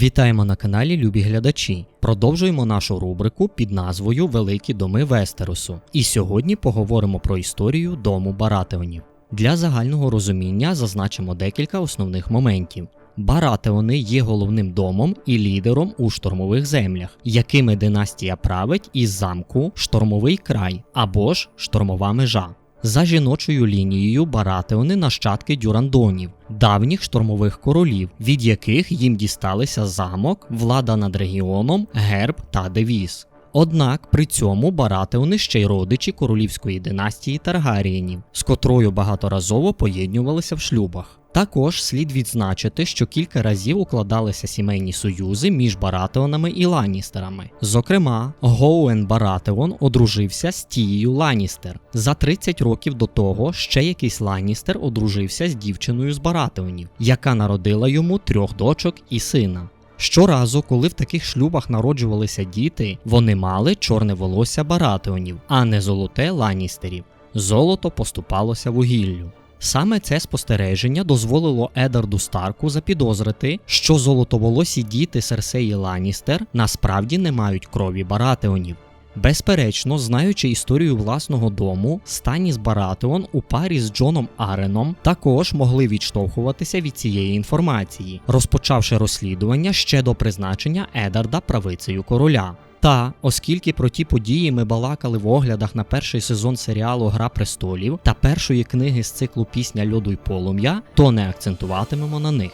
Вітаємо на каналі Любі глядачі. Продовжуємо нашу рубрику під назвою Великі доми Вестеросу. І сьогодні поговоримо про історію дому Баратеонів. Для загального розуміння зазначимо декілька основних моментів. Баратеони є головним домом і лідером у штормових землях, якими династія править із замку Штормовий край або ж штормова межа. За жіночою лінією Баратеони нащадки дюрандонів, давніх штормових королів, від яких їм дісталися замок, влада над регіоном, герб та девіз. Однак при цьому Баратеони ще й родичі королівської династії Таргарієнів, з котрою багаторазово поєднювалися в шлюбах. Також слід відзначити, що кілька разів укладалися сімейні союзи між Баратеонами і Ланністерами. Зокрема, Гоуен Баратеон одружився з Тією Ланністер. За 30 років до того ще якийсь Ланністер одружився з дівчиною з Баратеонів, яка народила йому трьох дочок і сина. Щоразу, коли в таких шлюбах народжувалися діти, вони мали чорне волосся Баратеонів, а не золоте Ланністерів. Золото поступалося вугіллю. Саме це спостереження дозволило Едарду Старку запідозрити, що золотоволосі діти Серсеї Ланністер насправді не мають крові Баратеонів. Безперечно, знаючи історію власного дому, Станіс Баратеон у парі з Джоном Ареном також могли відштовхуватися від цієї інформації, розпочавши розслідування ще до призначення Едарда правицею короля. Та, оскільки про ті події ми балакали в оглядах на перший сезон серіалу Гра престолів та першої книги з циклу Пісня льоду й полум'я, то не акцентуватимемо на них.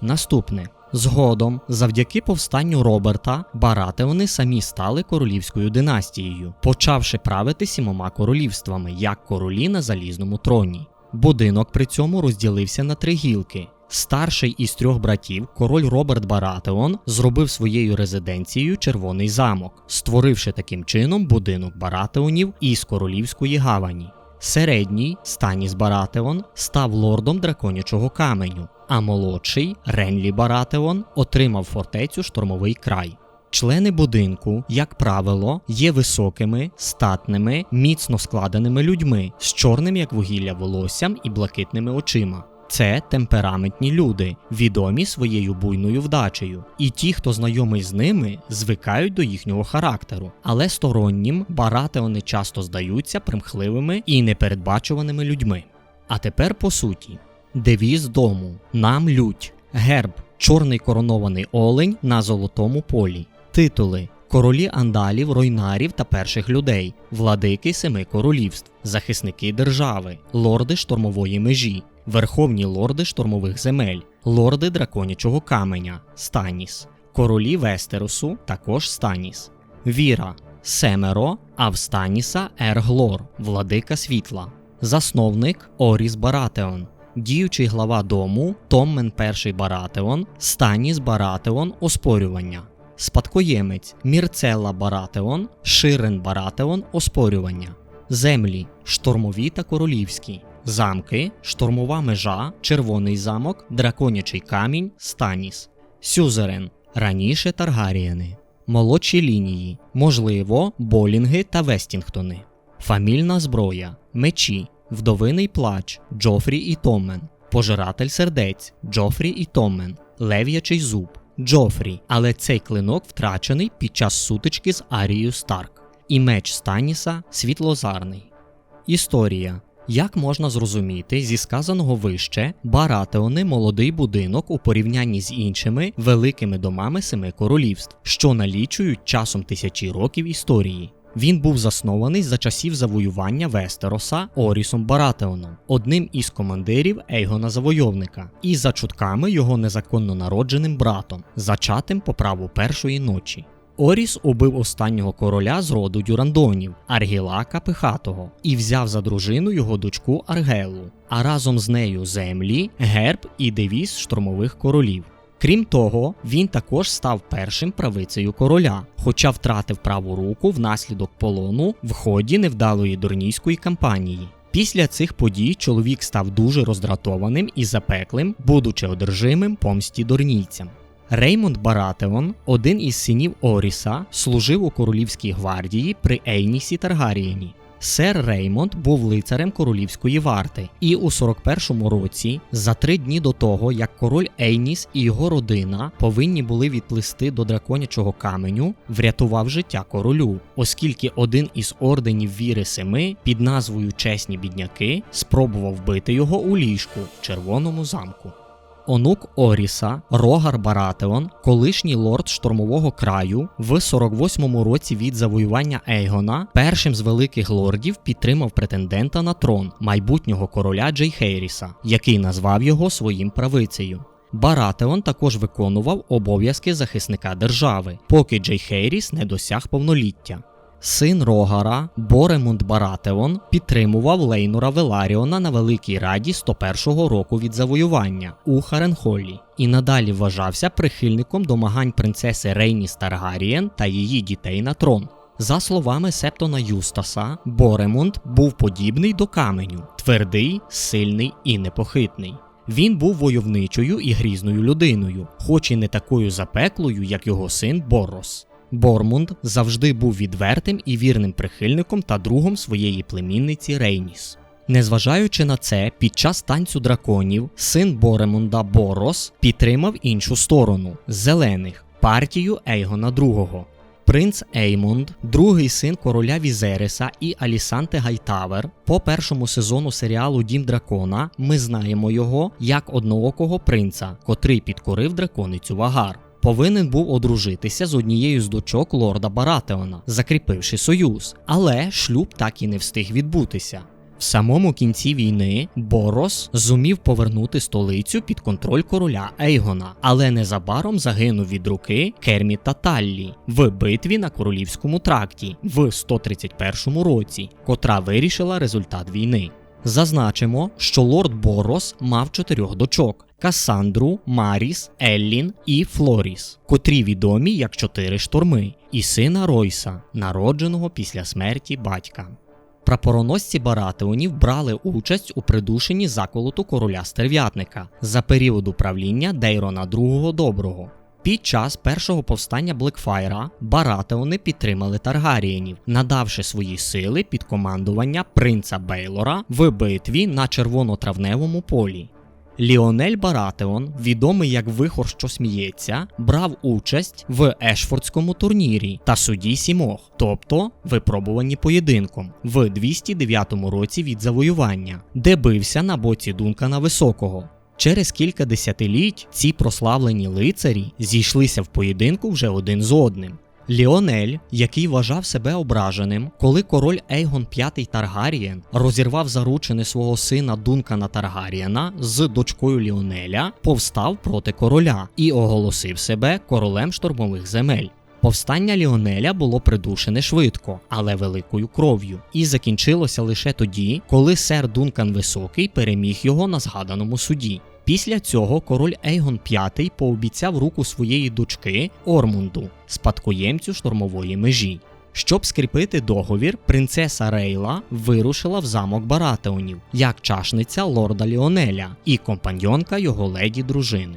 Наступне. Згодом, завдяки повстанню Роберта, Баратеони самі стали королівською династією, почавши правити сімома королівствами, як королі на залізному троні. Будинок при цьому розділився на три гілки. Старший із трьох братів, король Роберт Баратеон, зробив своєю резиденцією Червоний замок, створивши таким чином будинок Баратеонів із королівської гавані. Середній Станіс Баратеон став лордом драконячого каменю, а молодший Ренлі Баратеон отримав фортецю Штормовий край. Члени будинку, як правило, є високими, статними, міцно складеними людьми з чорним як вугілля волоссям і блакитними очима. Це темпераментні люди, відомі своєю буйною вдачею, і ті, хто знайомий з ними, звикають до їхнього характеру, але стороннім баратеони часто здаються примхливими і непередбачуваними людьми. А тепер по суті: девіз дому, нам лють, герб, чорний коронований олень на золотому полі, титули. Королі андалів, ройнарів та перших людей, владики семи королівств, захисники держави, лорди штормової межі, верховні лорди штормових земель, лорди драконячого каменя Станіс, королі Вестеросу, також Станіс, Віра, Семеро, а в Станіса Ерглор, владика світла, засновник Оріс Баратеон. Діючий глава дому Томмен І Баратеон, Станіс Баратеон оспорювання, спадкоємець Мірцелла Баратеон, Ширен Баратеон оспорювання, землі. Штормові та королівські, замки, штормова межа, червоний замок, драконячий камінь, Станіс, Сюзерен, раніше Таргарієни, молодші лінії, можливо, Болінги та Вестінгтони, фамільна зброя, мечі, вдовиний плач, Джофрі і Томмен, пожиратель сердець, Джофрі і Томмен, лев'ячий зуб, Джофрі, але цей клинок втрачений під час сутички з Арією Старк, і меч Станіса світлозарний. Історія як можна зрозуміти зі сказаного вище, Баратеони молодий будинок у порівнянні з іншими великими домами семи королівств, що налічують часом тисячі років історії. Він був заснований за часів завоювання Вестероса Орісом Баратеоном, одним із командирів Ейгона Завойовника, і за чутками його незаконно народженим братом, зачатим по праву першої ночі. Оріс убив останнього короля з роду Дюрандонів, Аргілака Пихатого, і взяв за дружину його дочку Аргелу, а разом з нею землі, герб і девіз штурмових королів. Крім того, він також став першим правицею короля, хоча втратив праву руку внаслідок полону в ході невдалої дурнійської кампанії. Після цих подій чоловік став дуже роздратованим і запеклим, будучи одержимим помсті дурнійцям. Реймонд Баратеон, один із синів Оріса, служив у королівській гвардії при Ейнісі Таргарієні. Сер Реймонд був лицарем королівської варти, і у 41-му році, за три дні до того, як король Ейніс і його родина повинні були відплисти до драконячого каменю, врятував життя королю, оскільки один із орденів віри семи під назвою Чесні бідняки спробував вбити його у ліжку в червоному замку. Онук Оріса, Рогар Баратеон, колишній лорд штормового краю, в 48-му році від завоювання Ейгона, першим з великих лордів підтримав претендента на трон майбутнього короля Джей Хейріса, який назвав його своїм правицею. Баратеон також виконував обов'язки захисника держави, поки Джей Хейріс не досяг повноліття. Син Рогара, Боремунд Баратеон, підтримував Лейнура Веларіона на Великій Раді 101-го року від завоювання у Харенхоллі і надалі вважався прихильником домагань принцеси Рейніс Таргарієн та її дітей на трон. За словами Септона Юстаса, Боремунд був подібний до каменю, твердий, сильний і непохитний. Він був войовничою і грізною людиною, хоч і не такою запеклою, як його син Борос. Бормунд завжди був відвертим і вірним прихильником та другом своєї племінниці Рейніс. Незважаючи на це, під час танцю драконів син Боремунда Борос підтримав іншу сторону зелених партію Ейгона II. Принц Еймонд, другий син короля Візериса і Алісанти Гайтавер. По першому сезону серіалу Дім Дракона ми знаємо його як одноокого принца, котрий підкорив драконицю Вагар. Повинен був одружитися з однією з дочок лорда Баратеона, закріпивши союз, але шлюб так і не встиг відбутися. В самому кінці війни Борос зумів повернути столицю під контроль короля Ейгона, але незабаром загинув від руки Керміта Таллі в битві на королівському тракті в 131 році, котра вирішила результат війни. Зазначимо, що лорд Борос мав чотирьох дочок: Кассандру, Маріс, Еллін і Флоріс, котрі відомі як чотири шторми, і сина Ройса, народженого після смерті батька. Прапороносці Баратеонів брали участь у придушенні заколоту короля стерв'ятника за період управління Дейрона II Доброго. Під час першого повстання Блекфайра Баратеони підтримали Таргарієнів, надавши свої сили під командування принца Бейлора в битві на червонотравневому полі. Ліонель Баратеон, відомий як Вихор, що сміється, брав участь в Ешфордському турнірі та суді сімох, тобто випробувані поєдинком, в 209 році від завоювання, де бився на боці Дункана Високого. Через кілька десятиліть ці прославлені лицарі зійшлися в поєдинку вже один з одним. Ліонель, який вважав себе ображеним, коли король Ейгон V Таргарієн розірвав заручини свого сина Дункана Таргарієна з дочкою Ліонеля, повстав проти короля і оголосив себе королем штурмових земель. Повстання Ліонеля було придушене швидко, але великою кров'ю, і закінчилося лише тоді, коли сер Дункан Високий переміг його на згаданому суді. Після цього король Ейгон V пообіцяв руку своєї дочки Ормунду, спадкоємцю штормової межі. Щоб скріпити договір, принцеса Рейла вирушила в замок Баратеонів як чашниця лорда Ліонеля і компаньонка його леді дружини.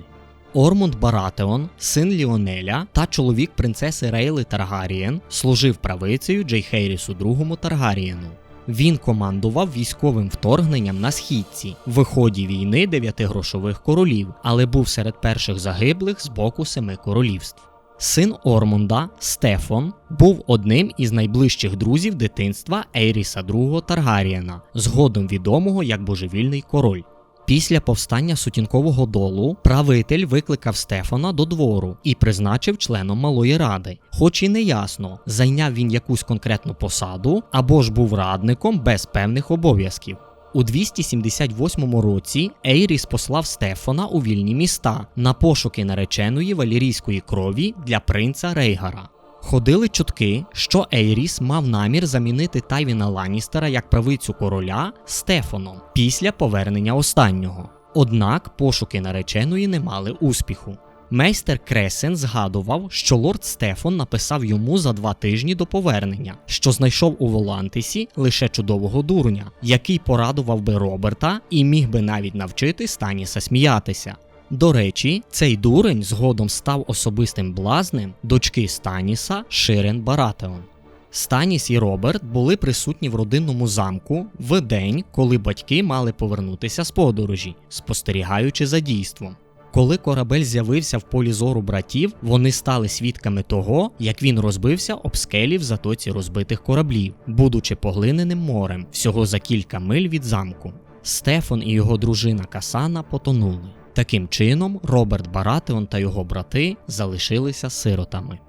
Ормунд Баратеон, син Ліонеля та чоловік принцеси Рейли Таргарієн, служив правицею Джейхейрісу II Таргарієну. Він командував військовим вторгненням на східці в ході війни дев'яти грошових королів, але був серед перших загиблих з боку семи королівств. Син Ормунда Стефон був одним із найближчих друзів дитинства Ейріса II Таргарієна, згодом відомого як божевільний король. Після повстання сутінкового долу правитель викликав Стефана до двору і призначив членом малої ради, хоч і не ясно, зайняв він якусь конкретну посаду або ж був радником без певних обов'язків. У 278 році Ейріс послав Стефана у вільні міста на пошуки нареченої валірійської крові для принца Рейгара. Ходили чутки, що Ейріс мав намір замінити Тайвіна Ланністера як правицю короля Стефаном після повернення останнього. Однак пошуки нареченої не мали успіху. Мейстер Кресен згадував, що лорд Стефан написав йому за два тижні до повернення, що знайшов у Волантисі лише чудового дурня, який порадував би Роберта і міг би навіть навчити Станіса сміятися. До речі, цей дурень згодом став особистим блазнем дочки Станіса Ширен Баратеон. Станіс і Роберт були присутні в родинному замку в день, коли батьки мали повернутися з подорожі, спостерігаючи за дійством. Коли корабель з'явився в полі зору братів, вони стали свідками того, як він розбився об скелі в затоці розбитих кораблів, будучи поглиненим морем всього за кілька миль від замку. Стефан і його дружина Касана потонули. Таким чином, Роберт Баратеон та його брати залишилися сиротами.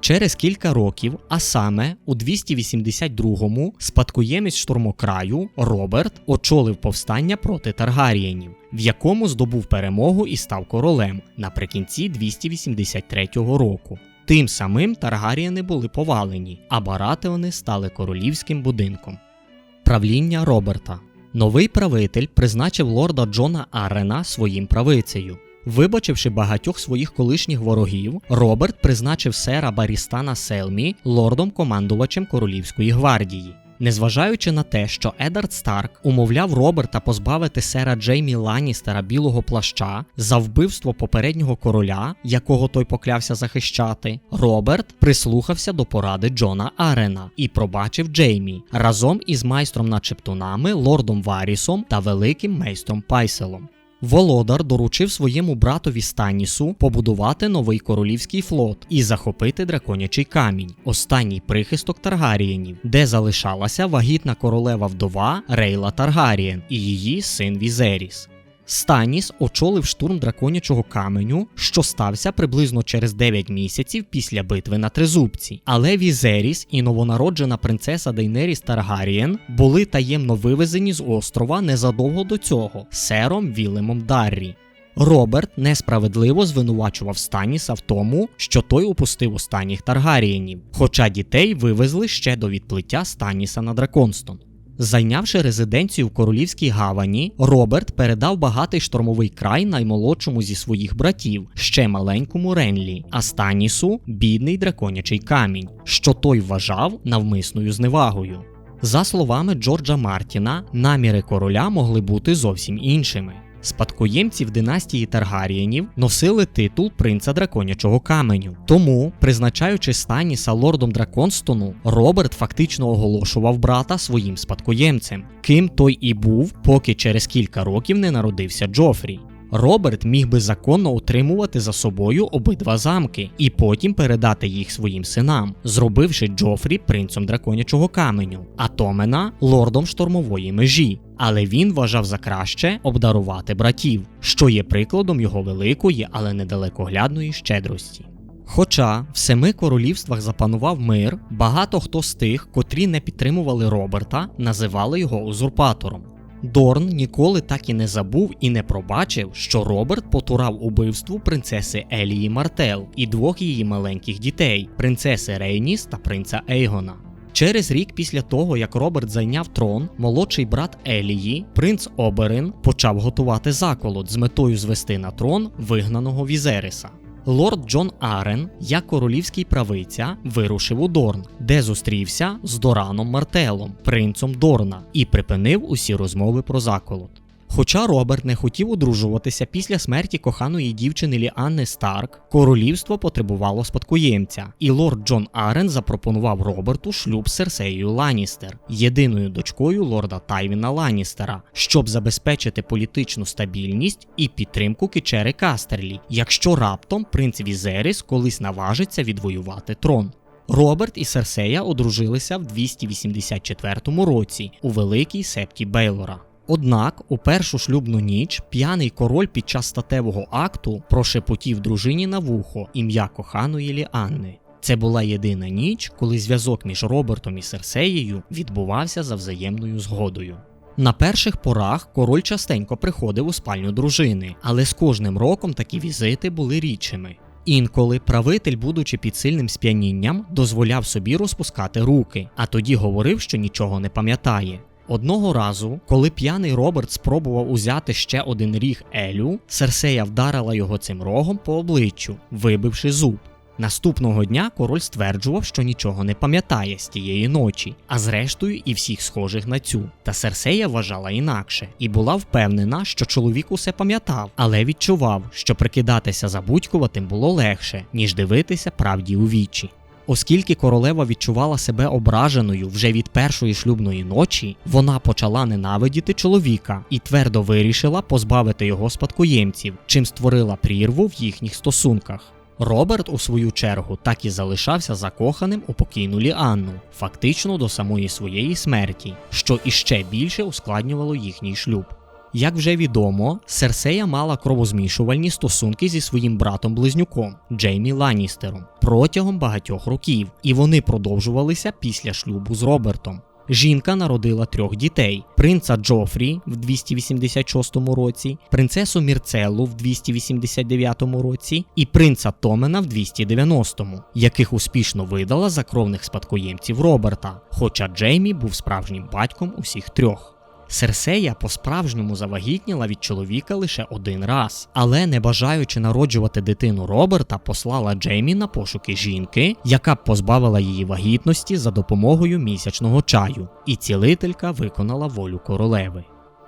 Через кілька років, а саме у 282-му, спадкоємець штурмокраю Роберт очолив повстання проти Таргарієнів, в якому здобув перемогу і став королем наприкінці 283 року. Тим самим Таргарієни були повалені, а Баратеони стали королівським будинком. Правління Роберта Новий правитель призначив лорда Джона Арена своїм правицею. Вибачивши багатьох своїх колишніх ворогів, Роберт призначив сера Барістана Селмі лордом-командувачем Королівської гвардії. Незважаючи на те, що Едард Старк умовляв Роберта позбавити сера Джеймі Ланністера білого плаща за вбивство попереднього короля, якого той поклявся захищати, Роберт прислухався до поради Джона Арена і пробачив Джеймі разом із майстром над Чептунами, лордом Варісом та великим майстром Пайселом. Володар доручив своєму братові Станісу побудувати новий королівський флот і захопити драконячий камінь, останній прихисток Таргарієнів, де залишалася вагітна королева вдова Рейла Таргарієн і її син Візеріс. Станіс очолив штурм драконячого каменю, що стався приблизно через 9 місяців після битви на Тризубці. Але Візеріс і новонароджена принцеса Дейнеріс Таргарієн були таємно вивезені з острова незадовго до цього сером Вілемом Даррі. Роберт несправедливо звинувачував Станіса в тому, що той упустив останніх Таргарієнів, хоча дітей вивезли ще до відплиття Станіса на Драконстон. Зайнявши резиденцію в королівській гавані, Роберт передав багатий штормовий край наймолодшому зі своїх братів, ще маленькому Ренлі, а Станісу бідний драконячий камінь, що той вважав навмисною зневагою. За словами Джорджа Мартіна, наміри короля могли бути зовсім іншими. Спадкоємці в династії Таргарієнів носили титул принца драконячого каменю. Тому, призначаючи Станіса лордом Драконстону, Роберт фактично оголошував брата своїм спадкоємцем, ким той і був, поки через кілька років не народився Джофрі. Роберт міг би законно утримувати за собою обидва замки і потім передати їх своїм синам, зробивши Джофрі принцем драконячого каменю, а Томена лордом штормової межі. Але він вважав за краще обдарувати братів, що є прикладом його великої, але недалекоглядної щедрості. Хоча в семи королівствах запанував мир, багато хто з тих, котрі не підтримували Роберта, називали його узурпатором. Дорн ніколи так і не забув і не пробачив, що Роберт потурав убивству принцеси Елії Мартел і двох її маленьких дітей принцеси Рейніс та принца Ейгона. Через рік після того, як Роберт зайняв трон, молодший брат Елії, принц Оберин, почав готувати заколот з метою звести на трон вигнаного Візериса. Лорд Джон Арен, як королівський правиця, вирушив у Дорн, де зустрівся з Дораном Мартелом, принцом Дорна, і припинив усі розмови про заколот. Хоча Роберт не хотів одружуватися після смерті коханої дівчини Ліанни Старк, королівство потребувало спадкоємця, і лорд Джон Арен запропонував Роберту шлюб з Серсеєю Ланністер, єдиною дочкою лорда Тайвіна Ланністера, щоб забезпечити політичну стабільність і підтримку Кічери Кастерлі, якщо раптом принц Візеріс колись наважиться відвоювати трон. Роберт і Серсея одружилися в 284 році у Великій Септі Бейлора. Однак у першу шлюбну ніч п'яний король під час статевого акту прошепотів дружині на вухо ім'я коханої Ліанни. Це була єдина ніч, коли зв'язок між Робертом і Серсеєю відбувався за взаємною згодою. На перших порах король частенько приходив у спальню дружини, але з кожним роком такі візити були рідшими. Інколи правитель, будучи під сильним сп'янінням, дозволяв собі розпускати руки, а тоді говорив, що нічого не пам'ятає. Одного разу, коли п'яний Роберт спробував узяти ще один ріг Елю, Серсея вдарила його цим рогом по обличчю, вибивши зуб. Наступного дня король стверджував, що нічого не пам'ятає з тієї ночі, а зрештою і всіх схожих на цю. Та Серсея вважала інакше і була впевнена, що чоловік усе пам'ятав, але відчував, що прикидатися забудькуватим було легше, ніж дивитися правді у вічі. Оскільки королева відчувала себе ображеною вже від першої шлюбної ночі, вона почала ненавидіти чоловіка і твердо вирішила позбавити його спадкоємців, чим створила прірву в їхніх стосунках. Роберт, у свою чергу, так і залишався закоханим у покійну Ліанну, фактично до самої своєї смерті, що іще більше ускладнювало їхній шлюб. Як вже відомо, Серсея мала кровозмішувальні стосунки зі своїм братом-близнюком Джеймі Ланністером протягом багатьох років, і вони продовжувалися після шлюбу з Робертом. Жінка народила трьох дітей: принца Джофрі в 286 році, принцесу Мірцеллу в 289 році і принца Томена в 290, яких успішно видала за кровних спадкоємців Роберта, хоча Джеймі був справжнім батьком усіх трьох. Серсея по-справжньому завагітніла від чоловіка лише один раз, але не бажаючи народжувати дитину Роберта, послала Джеймі на пошуки жінки, яка б позбавила її вагітності за допомогою місячного чаю, і цілителька виконала волю королеви.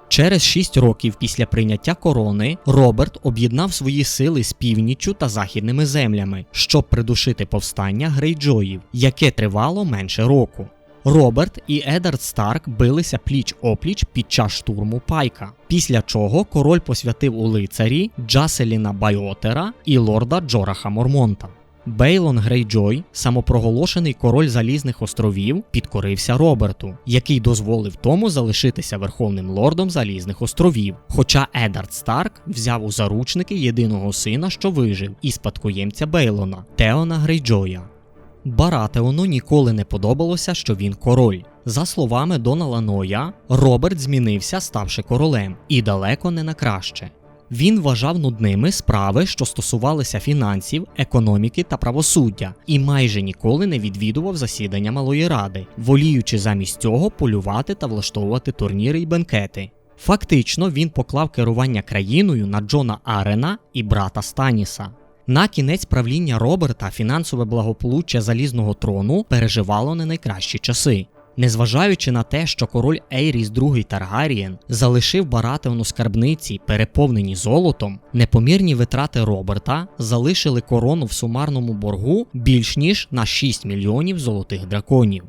Через шість років після прийняття корони Роберт об'єднав свої сили з північчю та західними землями, щоб придушити повстання Грейджоїв, яке тривало менше року. Роберт і Едард Старк билися пліч опліч під час штурму Пайка, після чого король посвятив у лицарі Джаселіна Байотера і лорда Джораха Мормонта. Бейлон Грейджой, самопроголошений король Залізних островів, підкорився Роберту, який дозволив тому залишитися верховним лордом Залізних островів. Хоча Едард Старк взяв у заручники єдиного сина, що вижив, і спадкоємця Бейлона Теона Грейджоя. Баратеону ніколи не подобалося, що він король. За словами Донала Ноя, Роберт змінився, ставши королем, і далеко не на краще. Він вважав нудними справи, що стосувалися фінансів, економіки та правосуддя, і майже ніколи не відвідував засідання малої ради, воліючи замість цього полювати та влаштовувати турніри й бенкети. Фактично, він поклав керування країною на Джона Арена і брата Станіса. На кінець правління Роберта фінансове благополуччя залізного трону переживало не найкращі часи. Незважаючи на те, що король Ейріс II Таргарієн залишив Баратеону скарбниці, переповнені золотом, непомірні витрати Роберта залишили корону в сумарному боргу більш ніж на 6 мільйонів золотих драконів.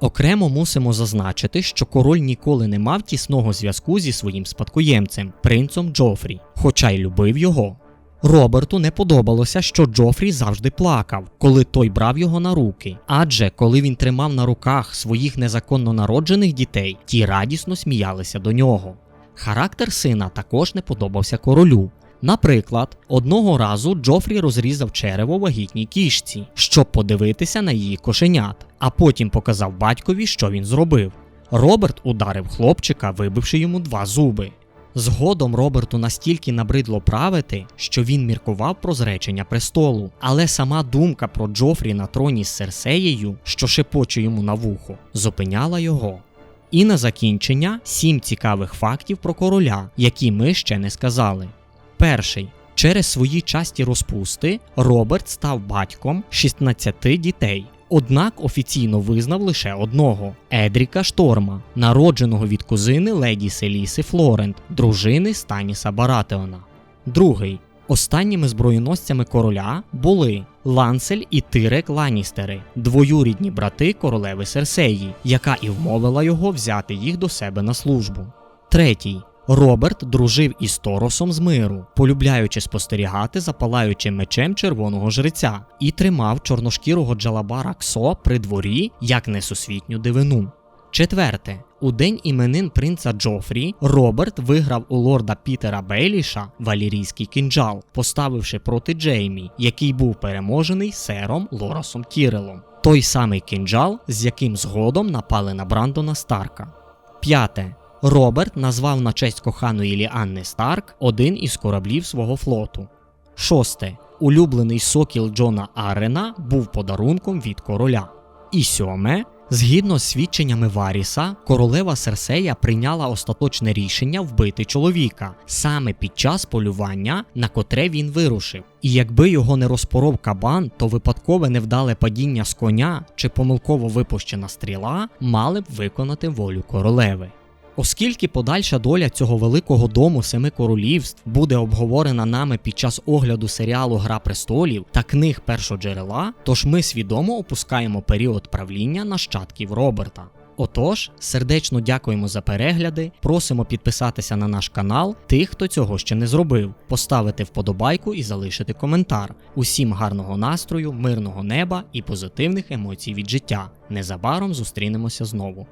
Окремо мусимо зазначити, що король ніколи не мав тісного зв'язку зі своїм спадкоємцем, принцом Джофрі, хоча й любив його. Роберту не подобалося, що Джофрі завжди плакав, коли той брав його на руки. Адже коли він тримав на руках своїх незаконно народжених дітей, ті радісно сміялися до нього. Характер сина також не подобався королю. Наприклад, одного разу Джофрі розрізав черево вагітній кішці, щоб подивитися на її кошенят, а потім показав батькові, що він зробив. Роберт ударив хлопчика, вибивши йому два зуби. Згодом Роберту настільки набридло правити, що він міркував про зречення престолу, але сама думка про Джофрі на троні з Серсеєю, що шепоче йому на вухо, зупиняла його. І на закінчення сім цікавих фактів про короля, які ми ще не сказали. Перший. Через свої часті розпусти Роберт став батьком 16 дітей. Однак офіційно визнав лише одного Едріка Шторма, народженого від кузини леді Селіси Флорент, дружини Станіса Баратеона. Другий. Останніми зброєносцями короля були Лансель і Тирек Ланістери, двоюрідні брати королеви Серсеї, яка і вмовила його взяти їх до себе на службу. Третій. Роберт дружив із Торосом з миру, полюбляючи спостерігати за палаючим мечем червоного жреця, і тримав чорношкірого джалабара Ксо при дворі як несусвітню дивину. Четверте, у день іменин принца Джофрі Роберт виграв у лорда Пітера Бейліша валірійський кинджал, поставивши проти Джеймі, який був переможений сером Лорасом Тірелом. Той самий кинджал, з яким згодом напали на Брандона Старка. П'яте. Роберт назвав на честь коханої Ліанни Старк один із кораблів свого флоту. Шосте. Улюблений сокіл Джона Арена був подарунком від короля. І сьоме. Згідно з свідченнями Варіса, королева Серсея прийняла остаточне рішення вбити чоловіка саме під час полювання, на котре він вирушив. І якби його не розпоров кабан, то випадкове невдале падіння з коня чи помилково випущена стріла мали б виконати волю королеви. Оскільки подальша доля цього великого дому семи королівств буде обговорена нами під час огляду серіалу Гра престолів та книг першоджерела, тож ми свідомо опускаємо період правління нащадків Роберта. Отож, сердечно дякуємо за перегляди, просимо підписатися на наш канал тих, хто цього ще не зробив, поставити вподобайку і залишити коментар. Усім гарного настрою, мирного неба і позитивних емоцій від життя. Незабаром зустрінемося знову.